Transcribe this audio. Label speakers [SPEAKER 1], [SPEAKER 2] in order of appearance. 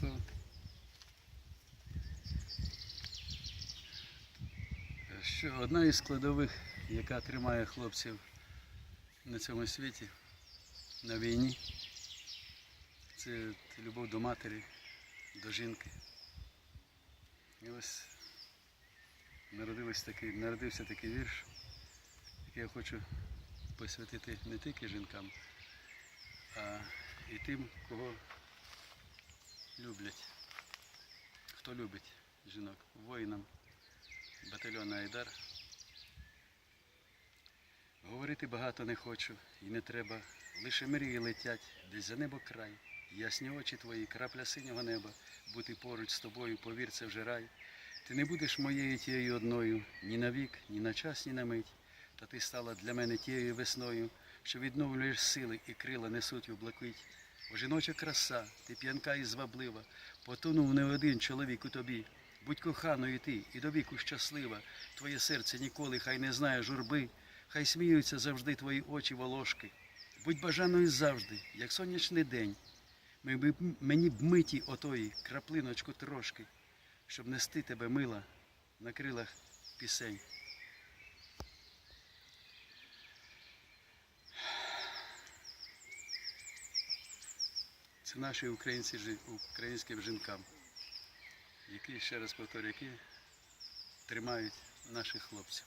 [SPEAKER 1] то що одна із складових, яка тримає хлопців на цьому світі, на війні, це любов до матері, до жінки. І ось такий, народився такий вірш, який я хочу посвятити не тільки жінкам, а і тим, кого люблять, хто любить жінок, воїнам батальйону Айдар. Говорити багато не хочу і не треба, лише мрії летять, десь за небо край, ясні очі твої, крапля синього неба, бути поруч з тобою, повір, це вже рай. Ти не будеш моєю тією одною, ні на вік, ні на час, ні на мить. Та ти стала для мене тією весною, що відновлюєш сили і крила несуть у блакить. Жіноча краса, ти п'янка і зваблива, потонув не один чоловік у тобі. Будь коханою ти і до віку щаслива, твоє серце ніколи хай не знає журби, хай сміються завжди твої очі волошки. Будь бажаною завжди, як сонячний день. Мені б миті отої краплиночку трошки, щоб нести тебе мила на крилах пісень. Це наші українці, українським жінкам, які, ще раз повторю, які тримають наших хлопців.